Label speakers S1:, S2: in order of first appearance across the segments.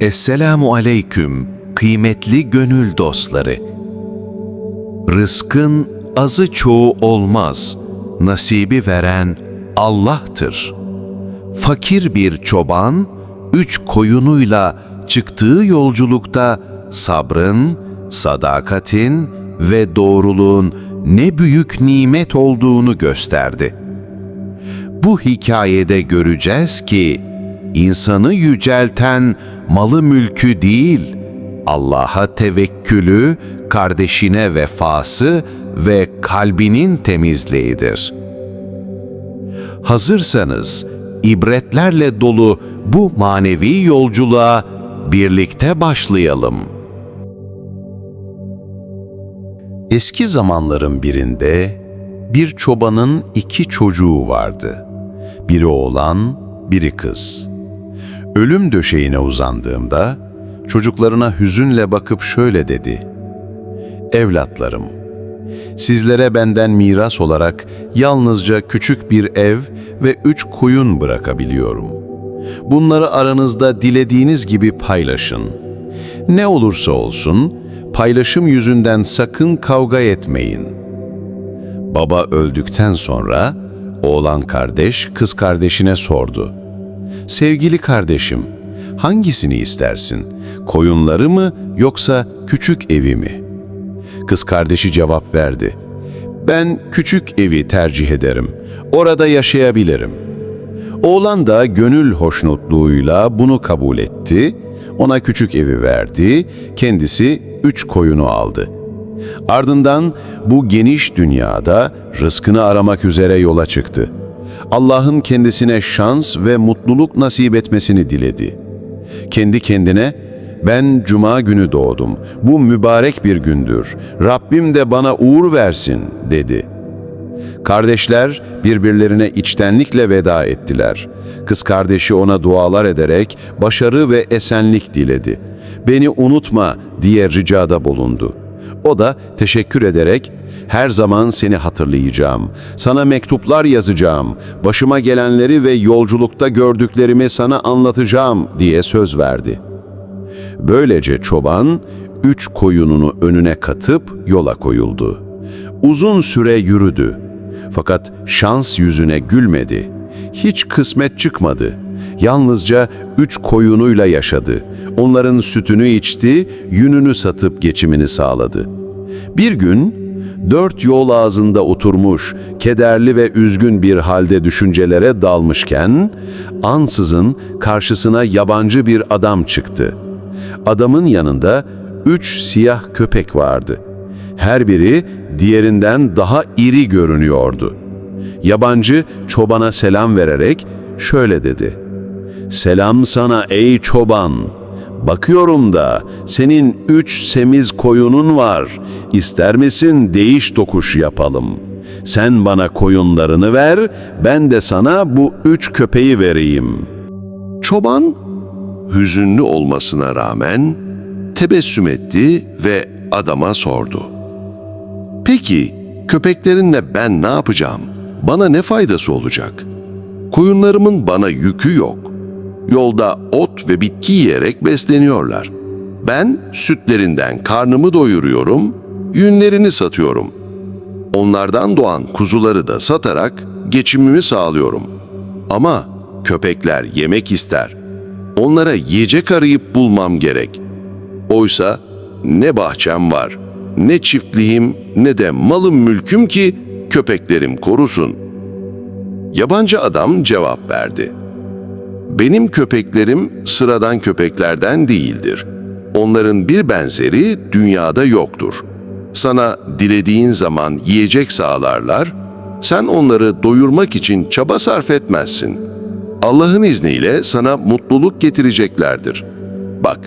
S1: Esselamu aleyküm kıymetli gönül dostları. Rızkın azı çoğu olmaz. Nasibi veren Allah'tır. Fakir bir çoban üç koyunuyla çıktığı yolculukta sabrın, sadakatin ve doğruluğun ne büyük nimet olduğunu gösterdi. Bu hikayede göreceğiz ki insanı yücelten malı mülkü değil, Allah'a tevekkülü, kardeşine vefası ve kalbinin temizliğidir. Hazırsanız ibretlerle dolu bu manevi yolculuğa birlikte başlayalım. Eski zamanların birinde bir çobanın iki çocuğu vardı. Biri oğlan, biri kız. Ölüm döşeğine uzandığımda çocuklarına hüzünle bakıp şöyle dedi. Evlatlarım, sizlere benden miras olarak yalnızca küçük bir ev ve üç koyun bırakabiliyorum. Bunları aranızda dilediğiniz gibi paylaşın. Ne olursa olsun, paylaşım yüzünden sakın kavga etmeyin. Baba öldükten sonra oğlan kardeş kız kardeşine sordu. Sevgili kardeşim, hangisini istersin? Koyunları mı yoksa küçük evi mi? Kız kardeşi cevap verdi. Ben küçük evi tercih ederim. Orada yaşayabilirim. Oğlan da gönül hoşnutluğuyla bunu kabul etti. Ona küçük evi verdi. Kendisi üç koyunu aldı. Ardından bu geniş dünyada rızkını aramak üzere yola çıktı. Allah'ın kendisine şans ve mutluluk nasip etmesini diledi. Kendi kendine, ben cuma günü doğdum, bu mübarek bir gündür, Rabbim de bana uğur versin, dedi. Kardeşler birbirlerine içtenlikle veda ettiler. Kız kardeşi ona dualar ederek başarı ve esenlik diledi. Beni unutma diye ricada bulundu. O da teşekkür ederek her zaman seni hatırlayacağım. Sana mektuplar yazacağım. Başıma gelenleri ve yolculukta gördüklerimi sana anlatacağım diye söz verdi. Böylece çoban üç koyununu önüne katıp yola koyuldu. Uzun süre yürüdü. Fakat şans yüzüne gülmedi. Hiç kısmet çıkmadı. Yalnızca üç koyunuyla yaşadı. Onların sütünü içti, yününü satıp geçimini sağladı. Bir gün dört yol ağzında oturmuş, kederli ve üzgün bir halde düşüncelere dalmışken, ansızın karşısına yabancı bir adam çıktı. Adamın yanında üç siyah köpek vardı. Her biri diğerinden daha iri görünüyordu. Yabancı çobana selam vererek şöyle dedi. Selam sana ey çoban. Bakıyorum da senin üç semiz koyunun var. İster misin değiş tokuş yapalım? Sen bana koyunlarını ver, ben de sana bu üç köpeği vereyim. Çoban, hüzünlü olmasına rağmen tebessüm etti ve adama sordu. Peki köpeklerinle ben ne yapacağım? Bana ne faydası olacak? Koyunlarımın bana yükü yok. Yolda ot ve bitki yiyerek besleniyorlar. Ben sütlerinden karnımı doyuruyorum, yünlerini satıyorum. Onlardan doğan kuzuları da satarak geçimimi sağlıyorum. Ama köpekler yemek ister. Onlara yiyecek arayıp bulmam gerek. Oysa ne bahçem var, ne çiftliğim ne de malım mülküm ki köpeklerim korusun. Yabancı adam cevap verdi. Benim köpeklerim sıradan köpeklerden değildir. Onların bir benzeri dünyada yoktur. Sana dilediğin zaman yiyecek sağlarlar, sen onları doyurmak için çaba sarf etmezsin. Allah'ın izniyle sana mutluluk getireceklerdir. Bak,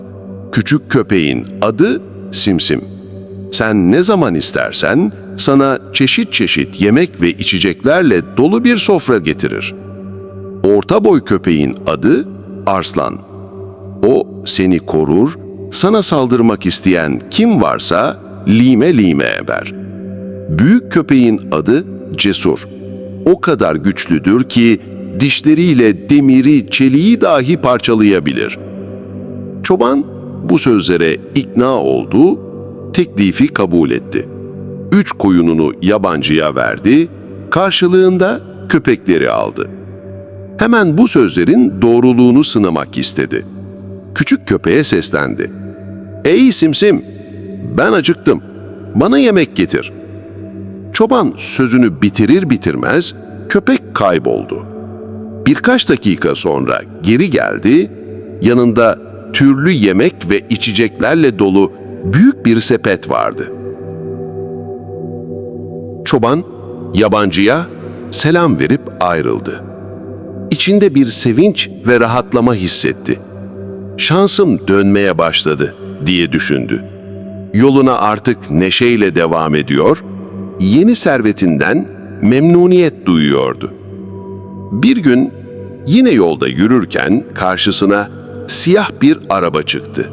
S1: küçük köpeğin adı Simsim. Sen ne zaman istersen sana çeşit çeşit yemek ve içeceklerle dolu bir sofra getirir. Orta boy köpeğin adı Arslan. O seni korur, sana saldırmak isteyen kim varsa lime lime eber. Büyük köpeğin adı Cesur. O kadar güçlüdür ki dişleriyle demiri, çeliği dahi parçalayabilir.
S2: Çoban bu sözlere ikna oldu, teklifi kabul etti. Üç koyununu yabancıya verdi, karşılığında köpekleri aldı. Hemen bu sözlerin doğruluğunu sınamak istedi. Küçük köpeğe seslendi. Ey simsim, ben acıktım, bana yemek getir. Çoban sözünü bitirir bitirmez köpek kayboldu. Birkaç dakika sonra geri geldi, yanında türlü yemek ve içeceklerle dolu büyük bir sepet vardı. Çoban yabancıya selam verip ayrıldı. İçinde bir sevinç ve rahatlama hissetti. Şansım dönmeye başladı diye düşündü. Yoluna artık neşeyle devam ediyor, yeni servetinden memnuniyet duyuyordu. Bir gün yine yolda yürürken karşısına siyah bir araba çıktı.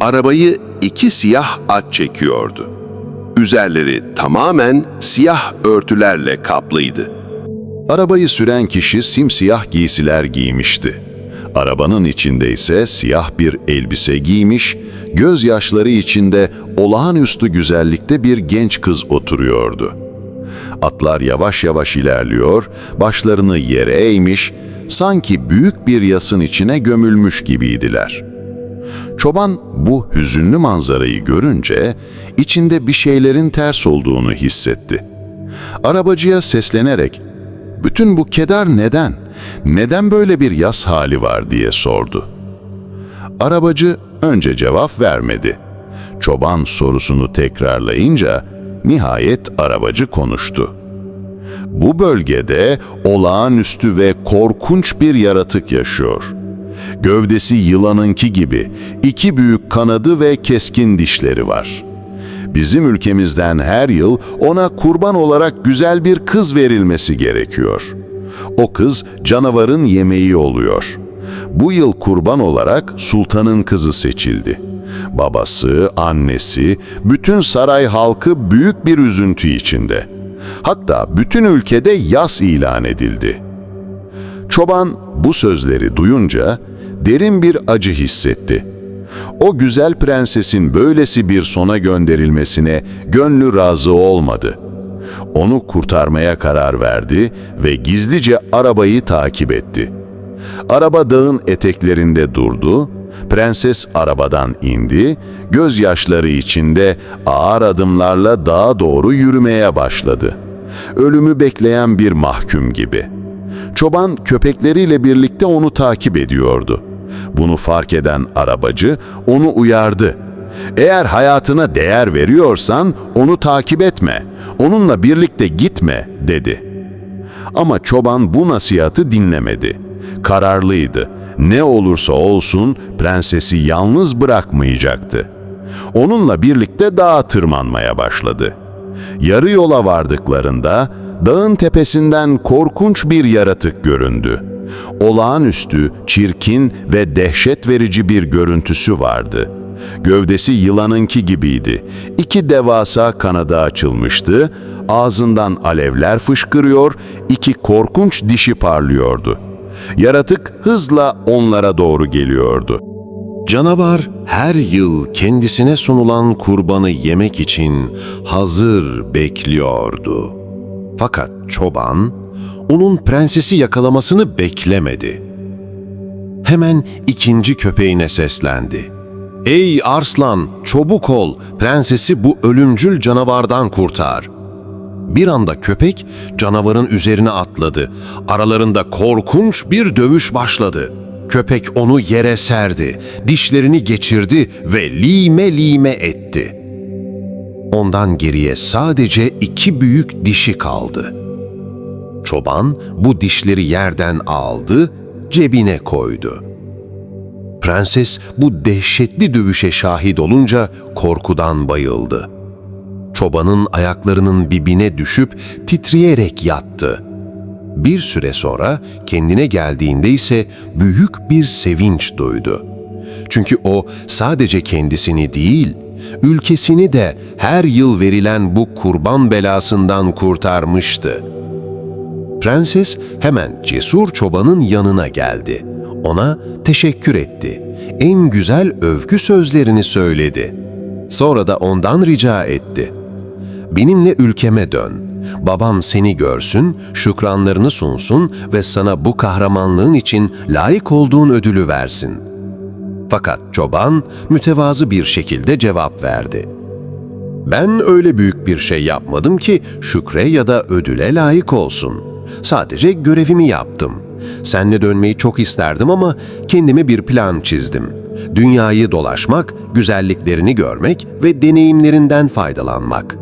S2: Arabayı iki siyah at çekiyordu. Üzerleri tamamen siyah örtülerle kaplıydı.
S1: Arabayı süren kişi simsiyah giysiler giymişti. Arabanın içinde ise siyah bir elbise giymiş, gözyaşları içinde olağanüstü güzellikte bir genç kız oturuyordu. Atlar yavaş yavaş ilerliyor, başlarını yere eğmiş, sanki büyük bir yasın içine gömülmüş gibiydiler. Çoban bu hüzünlü manzarayı görünce içinde bir şeylerin ters olduğunu hissetti. Arabacıya seslenerek bütün bu keder neden? Neden böyle bir yas hali var diye sordu. Arabacı önce cevap vermedi. Çoban sorusunu tekrarlayınca nihayet arabacı konuştu. Bu bölgede olağanüstü ve korkunç bir yaratık yaşıyor. Gövdesi yılanınki gibi iki büyük kanadı ve keskin dişleri var. Bizim ülkemizden her yıl ona kurban olarak güzel bir kız verilmesi gerekiyor. O kız canavarın yemeği oluyor. Bu yıl kurban olarak sultanın kızı seçildi. Babası, annesi, bütün saray halkı büyük bir üzüntü içinde. Hatta bütün ülkede yas ilan edildi. Çoban bu sözleri duyunca derin bir acı hissetti. O güzel prensesin böylesi bir sona gönderilmesine gönlü razı olmadı. Onu kurtarmaya karar verdi ve gizlice arabayı takip etti. Araba dağın eteklerinde durdu, prenses arabadan indi, gözyaşları içinde ağır adımlarla dağa doğru yürümeye başladı. Ölümü bekleyen bir mahkum gibi.'' Çoban köpekleriyle birlikte onu takip ediyordu. Bunu fark eden arabacı onu uyardı. Eğer hayatına değer veriyorsan onu takip etme, onunla birlikte gitme dedi. Ama çoban bu nasihatı dinlemedi. Kararlıydı. Ne olursa olsun prensesi yalnız bırakmayacaktı. Onunla birlikte dağa tırmanmaya başladı. Yarı yola vardıklarında dağın tepesinden korkunç bir yaratık göründü. Olağanüstü, çirkin ve dehşet verici bir görüntüsü vardı. Gövdesi yılanınki gibiydi. İki devasa kanadı açılmıştı, ağzından alevler fışkırıyor, iki korkunç dişi parlıyordu. Yaratık hızla onlara doğru geliyordu.
S3: Canavar her yıl kendisine sunulan kurbanı yemek için hazır bekliyordu. Fakat çoban onun prensesi yakalamasını beklemedi. Hemen ikinci köpeğine seslendi. Ey arslan, çabuk ol, prensesi bu ölümcül canavardan kurtar. Bir anda köpek canavarın üzerine atladı. Aralarında korkunç bir dövüş başladı. Köpek onu yere serdi, dişlerini geçirdi ve lime lime etti. Ondan geriye sadece iki büyük dişi kaldı. Çoban bu dişleri yerden aldı, cebine koydu. Prenses bu dehşetli dövüşe şahit olunca korkudan bayıldı. Çobanın ayaklarının dibine düşüp titreyerek yattı. Bir süre sonra kendine geldiğinde ise büyük bir sevinç duydu. Çünkü o sadece kendisini değil, ülkesini de her yıl verilen bu kurban belasından kurtarmıştı. Prenses hemen cesur çobanın yanına geldi. ona teşekkür etti. En güzel övgü sözlerini söyledi. Sonra da ondan rica etti. Benimle ülkeme dön. Babam seni görsün, şükranlarını sunsun ve sana bu kahramanlığın için layık olduğun ödülü versin. Fakat çoban mütevazı bir şekilde cevap verdi. Ben öyle büyük bir şey yapmadım ki şükre ya da ödüle layık olsun. Sadece görevimi yaptım. Seninle dönmeyi çok isterdim ama kendime bir plan çizdim. Dünyayı dolaşmak, güzelliklerini görmek ve deneyimlerinden faydalanmak.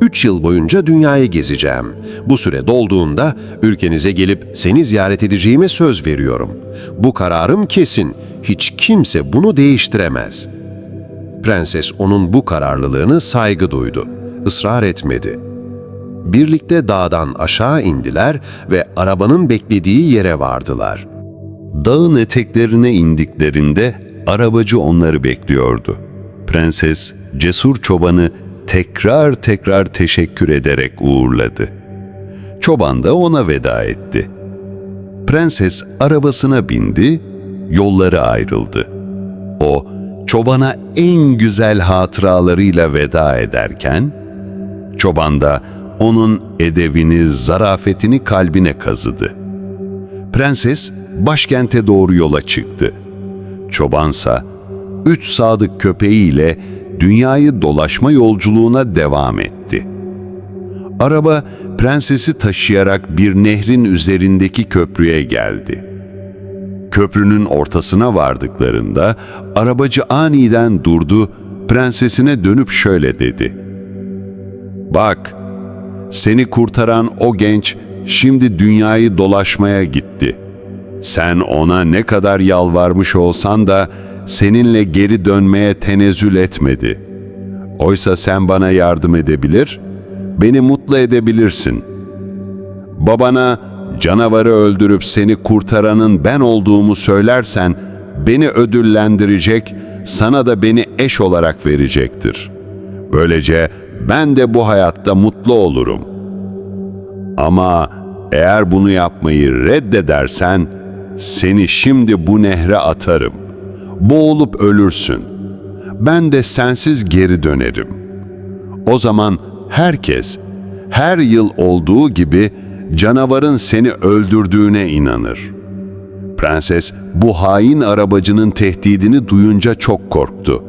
S3: Üç yıl boyunca dünyayı gezeceğim. Bu süre dolduğunda ülkenize gelip seni ziyaret edeceğime söz veriyorum. Bu kararım kesin. Hiç kimse bunu değiştiremez.'' Prenses onun bu kararlılığını saygı duydu. Israr etmedi. Birlikte dağdan aşağı indiler ve arabanın beklediği yere vardılar.
S1: Dağın eteklerine indiklerinde arabacı onları bekliyordu. Prenses cesur çobanı tekrar tekrar teşekkür ederek uğurladı. Çoban da ona veda etti. Prenses arabasına bindi, yolları ayrıldı. O çobana en güzel hatıralarıyla veda ederken, çoban da onun edebini, zarafetini kalbine kazıdı. Prenses başkente doğru yola çıktı. Çobansa üç sadık köpeğiyle dünyayı dolaşma yolculuğuna devam etti. Araba prensesi taşıyarak bir nehrin üzerindeki köprüye geldi. Köprünün ortasına vardıklarında arabacı aniden durdu, prensesine dönüp şöyle dedi. Bak, seni kurtaran o genç şimdi dünyayı dolaşmaya gitti. Sen ona ne kadar yalvarmış olsan da seninle geri dönmeye tenezzül etmedi. Oysa sen bana yardım edebilir, beni mutlu edebilirsin. Babana canavarı öldürüp seni kurtaranın ben olduğumu söylersen beni ödüllendirecek, sana da beni eş olarak verecektir. Böylece ben de bu hayatta mutlu olurum. Ama eğer bunu yapmayı reddedersen seni şimdi bu nehre atarım. Boğulup ölürsün. Ben de sensiz geri dönerim. O zaman herkes her yıl olduğu gibi canavarın seni öldürdüğüne inanır. Prenses bu hain arabacının tehdidini duyunca çok korktu.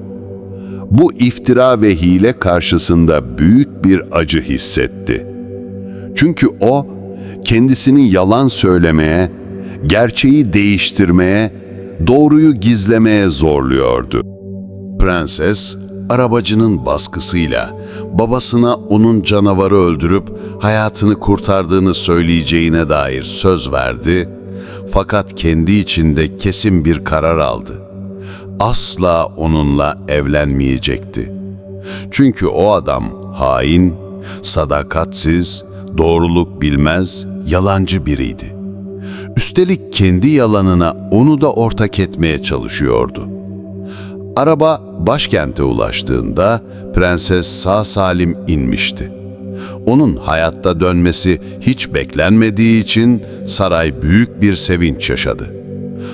S1: Bu iftira ve hile karşısında büyük bir acı hissetti. Çünkü o kendisini yalan söylemeye, gerçeği değiştirmeye, doğruyu gizlemeye zorluyordu. Prenses, arabacının baskısıyla babasına onun canavarı öldürüp hayatını kurtardığını söyleyeceğine dair söz verdi fakat kendi içinde kesin bir karar aldı. Asla onunla evlenmeyecekti. Çünkü o adam hain, sadakatsiz, doğruluk bilmez, yalancı biriydi. Üstelik kendi yalanına onu da ortak etmeye çalışıyordu. Araba başkente ulaştığında prenses sağ salim inmişti. Onun hayatta dönmesi hiç beklenmediği için saray büyük bir sevinç yaşadı.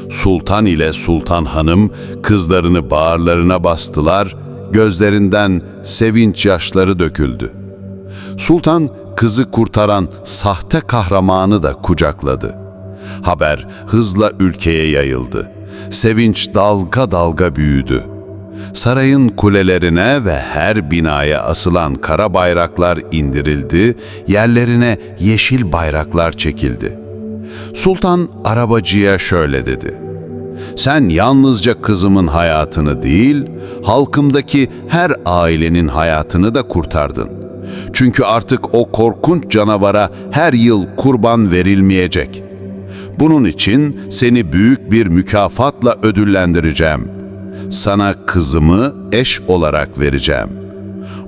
S1: Sultan ile Sultan Hanım kızlarını bağırlarına bastılar, gözlerinden sevinç yaşları döküldü. Sultan kızı kurtaran sahte kahramanı da kucakladı. Haber hızla ülkeye yayıldı. Sevinç dalga dalga büyüdü. Sarayın kulelerine ve her binaya asılan kara bayraklar indirildi, yerlerine yeşil bayraklar çekildi. Sultan arabacıya şöyle dedi. Sen yalnızca kızımın hayatını değil, halkımdaki her ailenin hayatını da kurtardın. Çünkü artık o korkunç canavara her yıl kurban verilmeyecek. Bunun için seni büyük bir mükafatla ödüllendireceğim. Sana kızımı eş olarak vereceğim.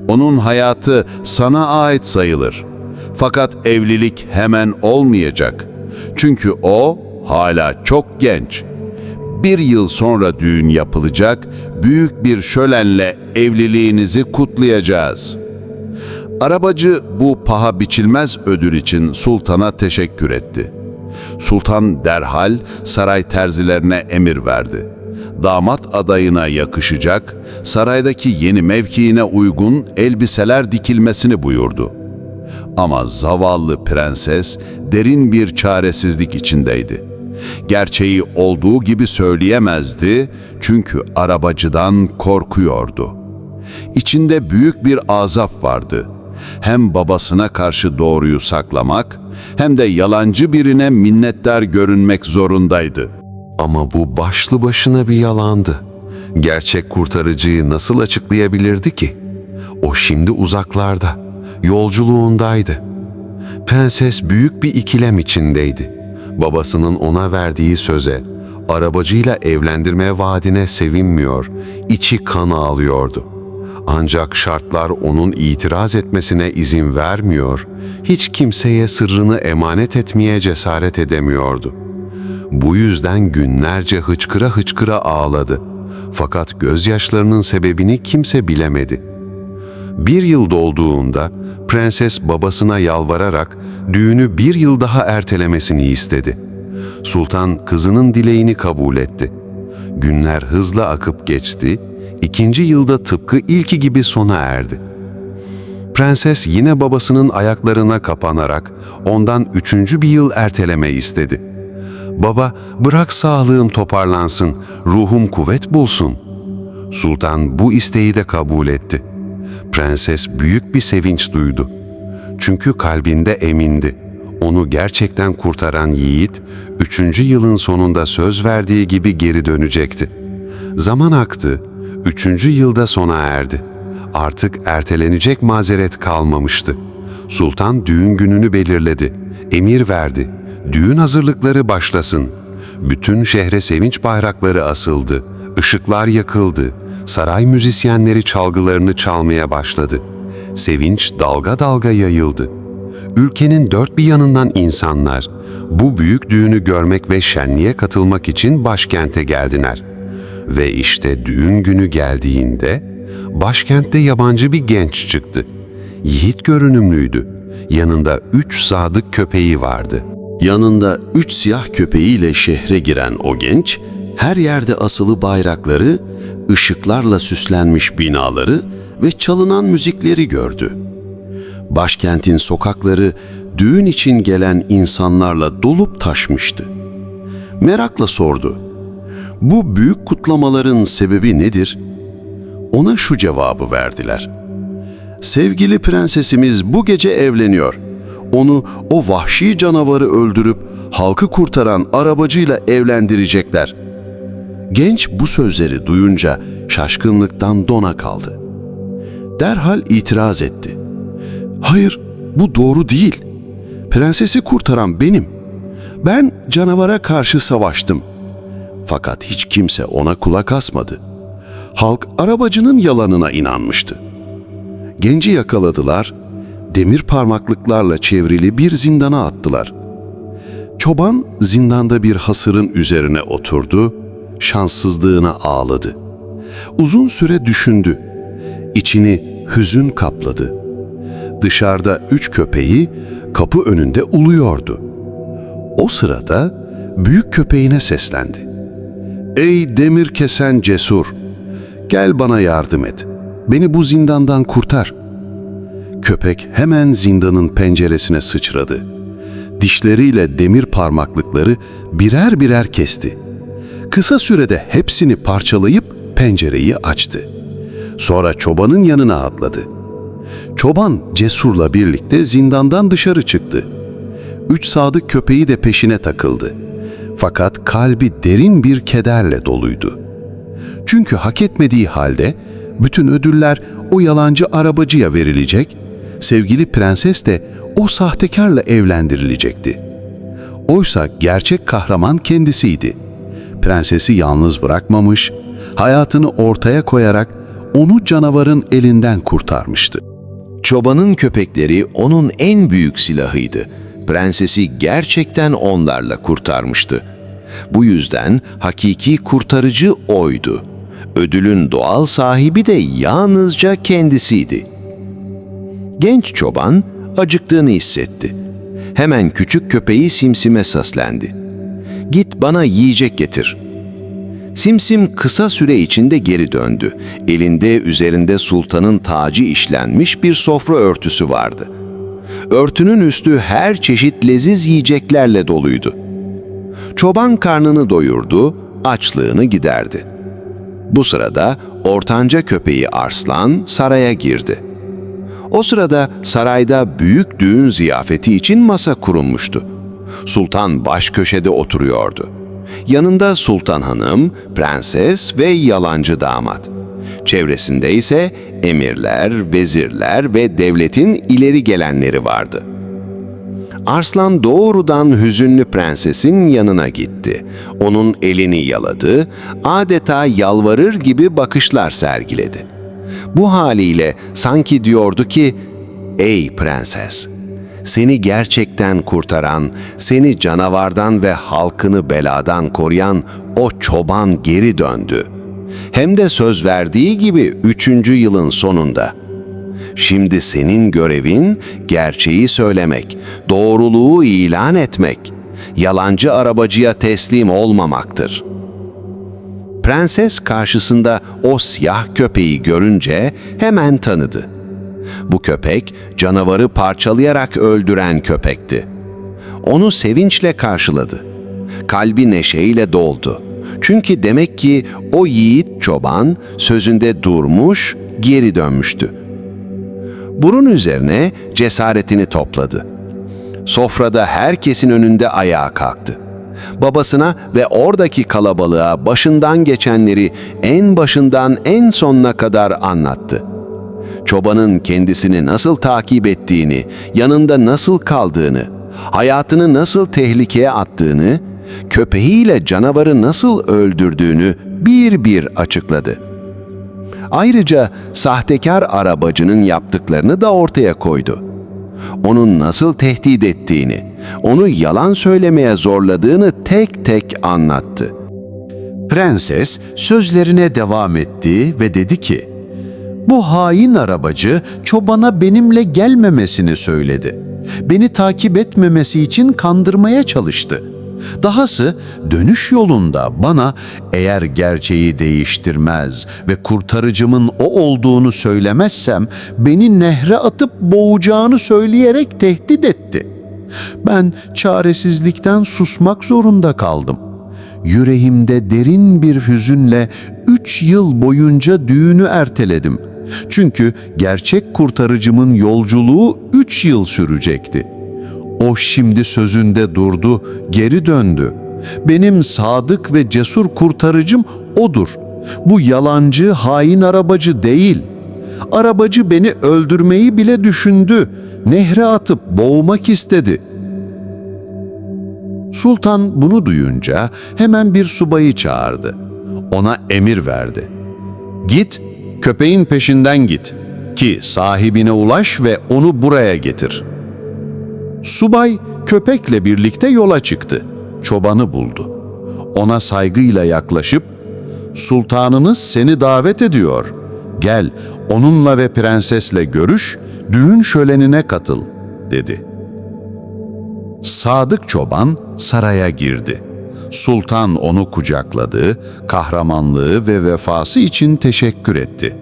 S1: Onun hayatı sana ait sayılır. Fakat evlilik hemen olmayacak. Çünkü o hala çok genç. Bir yıl sonra düğün yapılacak, büyük bir şölenle evliliğinizi kutlayacağız.'' Arabacı bu paha biçilmez ödül için sultana teşekkür etti. Sultan derhal saray terzilerine emir verdi. Damat adayına yakışacak, saraydaki yeni mevkiine uygun elbiseler dikilmesini buyurdu. Ama zavallı prenses derin bir çaresizlik içindeydi. Gerçeği olduğu gibi söyleyemezdi çünkü arabacıdan korkuyordu. İçinde büyük bir azap vardı. Hem babasına karşı doğruyu saklamak hem de yalancı birine minnettar görünmek zorundaydı.
S4: Ama bu başlı başına bir yalandı. Gerçek kurtarıcıyı nasıl açıklayabilirdi ki? O şimdi uzaklarda, yolculuğundaydı. Prenses büyük bir ikilem içindeydi. Babasının ona verdiği söze, arabacıyla evlendirme vaadine sevinmiyor, içi kan ağlıyordu. Ancak şartlar onun itiraz etmesine izin vermiyor, hiç kimseye sırrını emanet etmeye cesaret edemiyordu. Bu yüzden günlerce hıçkıra hıçkıra ağladı. Fakat gözyaşlarının sebebini kimse bilemedi. Bir yıl dolduğunda prenses babasına yalvararak düğünü bir yıl daha ertelemesini istedi. Sultan kızının dileğini kabul etti. Günler hızla akıp geçti, ikinci yılda tıpkı ilki gibi sona erdi. Prenses yine babasının ayaklarına kapanarak ondan üçüncü bir yıl erteleme istedi. Baba bırak sağlığım toparlansın, ruhum kuvvet bulsun. Sultan bu isteği de kabul etti. Prenses büyük bir sevinç duydu. Çünkü kalbinde emindi. Onu gerçekten kurtaran yiğit, üçüncü yılın sonunda söz verdiği gibi geri dönecekti. Zaman aktı, üçüncü yılda sona erdi. Artık ertelenecek mazeret kalmamıştı. Sultan düğün gününü belirledi, emir verdi. Düğün hazırlıkları başlasın. Bütün şehre sevinç bayrakları asıldı, ışıklar yakıldı, saray müzisyenleri çalgılarını çalmaya başladı. Sevinç dalga dalga yayıldı. Ülkenin dört bir yanından insanlar bu büyük düğünü görmek ve şenliğe katılmak için başkente geldiler. Ve işte düğün günü geldiğinde başkentte yabancı bir genç çıktı. Yiğit görünümlüydü. Yanında üç sadık köpeği vardı.
S1: Yanında üç siyah köpeğiyle şehre giren o genç, her yerde asılı bayrakları, ışıklarla süslenmiş binaları ve çalınan müzikleri gördü. Başkentin sokakları düğün için gelen insanlarla dolup taşmıştı. Merakla sordu. Bu büyük kutlamaların sebebi nedir? Ona şu cevabı verdiler. Sevgili prensesimiz bu gece evleniyor. Onu o vahşi canavarı öldürüp halkı kurtaran arabacıyla evlendirecekler. Genç bu sözleri duyunca şaşkınlıktan dona kaldı. Derhal itiraz etti. Hayır, bu doğru değil. Prensesi kurtaran benim. Ben canavara karşı savaştım. Fakat hiç kimse ona kulak asmadı. Halk arabacının yalanına inanmıştı. Genci yakaladılar, demir parmaklıklarla çevrili bir zindana attılar. Çoban zindanda bir hasırın üzerine oturdu, şanssızlığına ağladı. Uzun süre düşündü. İçini hüzün kapladı. Dışarıda üç köpeği kapı önünde uluyordu. O sırada büyük köpeğine seslendi. Ey demir kesen cesur, gel bana yardım et. Beni bu zindandan kurtar. Köpek hemen zindanın penceresine sıçradı. Dişleriyle demir parmaklıkları birer birer kesti. Kısa sürede hepsini parçalayıp pencereyi açtı. Sonra çobanın yanına atladı. Çoban cesurla birlikte zindandan dışarı çıktı. Üç sadık köpeği de peşine takıldı. Fakat kalbi derin bir kederle doluydu. Çünkü hak etmediği halde bütün ödüller o yalancı arabacıya verilecek, sevgili prenses de o sahtekarla evlendirilecekti. Oysa gerçek kahraman kendisiydi. Prensesi yalnız bırakmamış, hayatını ortaya koyarak onu canavarın elinden kurtarmıştı.
S5: Çobanın köpekleri onun en büyük silahıydı. Prensesi gerçekten onlarla kurtarmıştı. Bu yüzden hakiki kurtarıcı oydu. Ödülün doğal sahibi de yalnızca kendisiydi. Genç çoban acıktığını hissetti. Hemen küçük köpeği Simsim'e seslendi. Git bana yiyecek getir. Simsim kısa süre içinde geri döndü. Elinde üzerinde sultanın tacı işlenmiş bir sofra örtüsü vardı. Örtünün üstü her çeşit leziz yiyeceklerle doluydu. Çoban karnını doyurdu, açlığını giderdi. Bu sırada ortanca köpeği Arslan saraya girdi. O sırada sarayda büyük düğün ziyafeti için masa kurulmuştu. Sultan baş köşede oturuyordu. Yanında sultan hanım, prenses ve yalancı damat. Çevresinde ise emirler, vezirler ve devletin ileri gelenleri vardı. Arslan doğrudan hüzünlü prensesin yanına gitti. Onun elini yaladı, adeta yalvarır gibi bakışlar sergiledi. Bu haliyle sanki diyordu ki, ''Ey prenses, seni gerçekten kurtaran, seni canavardan ve halkını beladan koruyan o çoban geri döndü. Hem de söz verdiği gibi üçüncü yılın sonunda.'' Şimdi senin görevin gerçeği söylemek, doğruluğu ilan etmek, yalancı arabacıya teslim olmamaktır. Prenses karşısında o siyah köpeği görünce hemen tanıdı. Bu köpek canavarı parçalayarak öldüren köpekti. Onu sevinçle karşıladı. Kalbi neşeyle doldu. Çünkü demek ki o yiğit çoban sözünde durmuş, geri dönmüştü. Bunun üzerine cesaretini topladı. Sofrada herkesin önünde ayağa kalktı. Babasına ve oradaki kalabalığa başından geçenleri en başından en sonuna kadar anlattı. Çobanın kendisini nasıl takip ettiğini, yanında nasıl kaldığını, hayatını nasıl tehlikeye attığını, köpeğiyle canavarı nasıl öldürdüğünü bir bir açıkladı. Ayrıca sahtekar arabacının yaptıklarını da ortaya koydu. Onun nasıl tehdit ettiğini, onu yalan söylemeye zorladığını tek tek anlattı.
S1: Prenses sözlerine devam etti ve dedi ki, Bu hain arabacı çobana benimle gelmemesini söyledi. Beni takip etmemesi için kandırmaya çalıştı. Dahası dönüş yolunda bana eğer gerçeği değiştirmez ve kurtarıcımın o olduğunu söylemezsem beni nehre atıp boğacağını söyleyerek tehdit etti. Ben çaresizlikten susmak zorunda kaldım. Yüreğimde derin bir hüzünle üç yıl boyunca düğünü erteledim. Çünkü gerçek kurtarıcımın yolculuğu üç yıl sürecekti. O şimdi sözünde durdu, geri döndü. Benim sadık ve cesur kurtarıcım odur. Bu yalancı, hain arabacı değil. Arabacı beni öldürmeyi bile düşündü. Nehre atıp boğmak istedi.'' Sultan bunu duyunca hemen bir subayı çağırdı. Ona emir verdi. Git, köpeğin peşinden git ki sahibine ulaş ve onu buraya getir. Subay köpekle birlikte yola çıktı. Çobanı buldu. Ona saygıyla yaklaşıp, Sultanınız seni davet ediyor. Gel, onunla ve prensesle görüş, düğün şölenine katıl, dedi.'' Sadık çoban saraya girdi. Sultan onu kucakladı, kahramanlığı ve vefası için teşekkür etti.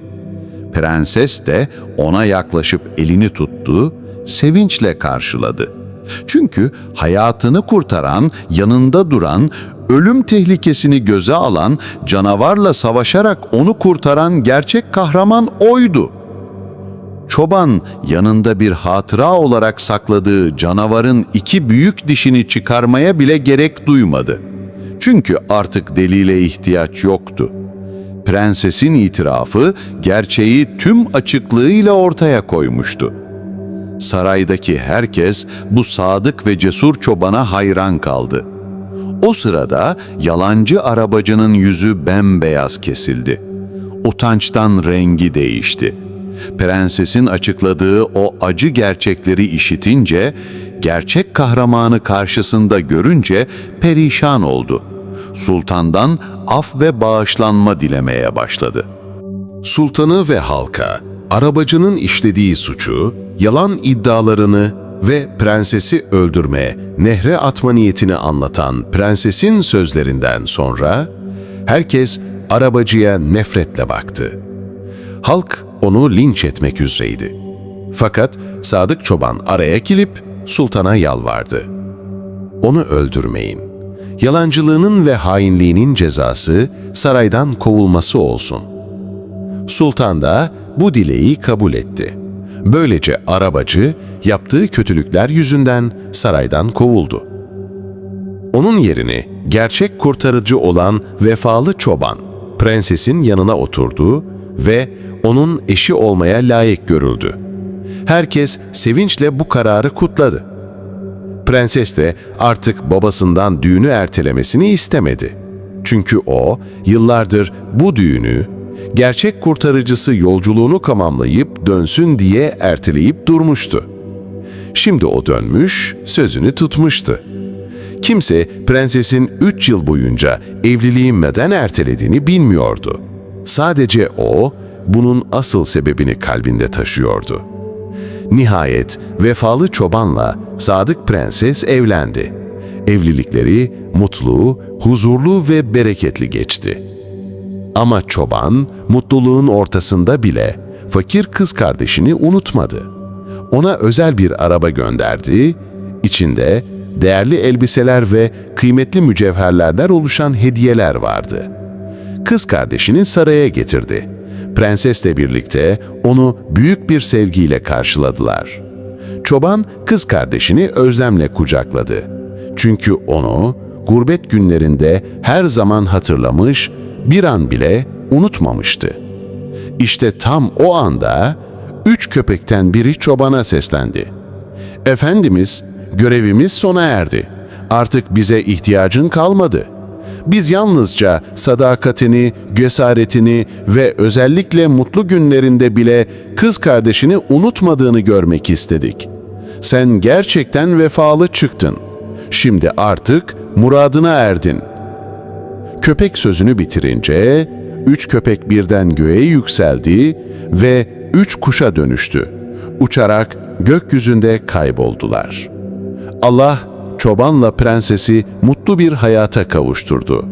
S1: Prenses de ona yaklaşıp elini tuttu, sevinçle karşıladı. Çünkü hayatını kurtaran, yanında duran, ölüm tehlikesini göze alan, canavarla savaşarak onu kurtaran gerçek kahraman oydu.'' Çoban yanında bir hatıra olarak sakladığı canavarın iki büyük dişini çıkarmaya bile gerek duymadı. Çünkü artık delile ihtiyaç yoktu. Prensesin itirafı gerçeği tüm açıklığıyla ortaya koymuştu. Saraydaki herkes bu sadık ve cesur çobana hayran kaldı. O sırada yalancı arabacının yüzü bembeyaz kesildi. Utançtan rengi değişti.'' Prensesin açıkladığı o acı gerçekleri işitince, gerçek kahramanı karşısında görünce perişan oldu. Sultandan af ve bağışlanma dilemeye başladı.
S2: Sultanı ve halka arabacının işlediği suçu, yalan iddialarını
S1: ve prensesi öldürmeye, nehre atma niyetini anlatan prensesin sözlerinden sonra herkes arabacıya nefretle baktı. Halk onu linç etmek üzereydi. Fakat Sadık Çoban araya girip sultana yalvardı. Onu öldürmeyin. Yalancılığının ve hainliğinin cezası saraydan kovulması olsun. Sultan da bu dileği kabul etti. Böylece arabacı yaptığı kötülükler yüzünden saraydan kovuldu. Onun yerini gerçek kurtarıcı olan vefalı çoban, prensesin yanına oturdu ve onun eşi olmaya layık görüldü. Herkes sevinçle bu kararı kutladı. Prenses de artık babasından düğünü ertelemesini istemedi. Çünkü o yıllardır bu düğünü gerçek kurtarıcısı yolculuğunu tamamlayıp dönsün diye erteleyip durmuştu. Şimdi o dönmüş, sözünü tutmuştu. Kimse prensesin üç yıl boyunca evliliği neden ertelediğini bilmiyordu. Sadece o, bunun asıl sebebini kalbinde taşıyordu. Nihayet vefalı çobanla Sadık Prenses evlendi. Evlilikleri mutlu, huzurlu ve bereketli geçti. Ama çoban mutluluğun ortasında bile fakir kız kardeşini unutmadı. Ona özel bir araba gönderdi, içinde değerli elbiseler ve kıymetli mücevherlerden oluşan hediyeler vardı. Kız kardeşini saraya getirdi. Prensesle birlikte onu büyük bir sevgiyle karşıladılar. Çoban kız kardeşini özlemle kucakladı. Çünkü onu gurbet günlerinde her zaman hatırlamış, bir an bile unutmamıştı. İşte tam o anda üç köpekten biri çobana seslendi. Efendimiz, görevimiz sona erdi. Artık bize ihtiyacın kalmadı. Biz yalnızca sadakatini, cesaretini ve özellikle mutlu günlerinde bile kız kardeşini unutmadığını görmek istedik. Sen gerçekten vefalı çıktın. Şimdi artık muradına erdin.'' Köpek sözünü bitirince üç köpek birden göğe yükseldi ve üç kuşa dönüştü. Uçarak gökyüzünde kayboldular. Allah çobanla prensesi mutlu bir hayata kavuşturdu.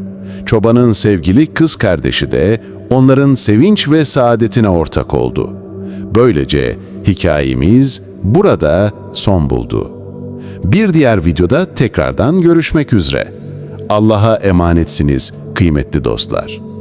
S1: Çobanın sevgili kız kardeşi de onların sevinç ve saadetine ortak oldu. Böylece hikayemiz burada son buldu. Bir diğer videoda tekrardan görüşmek üzere. Allah'a emanetsiniz kıymetli dostlar.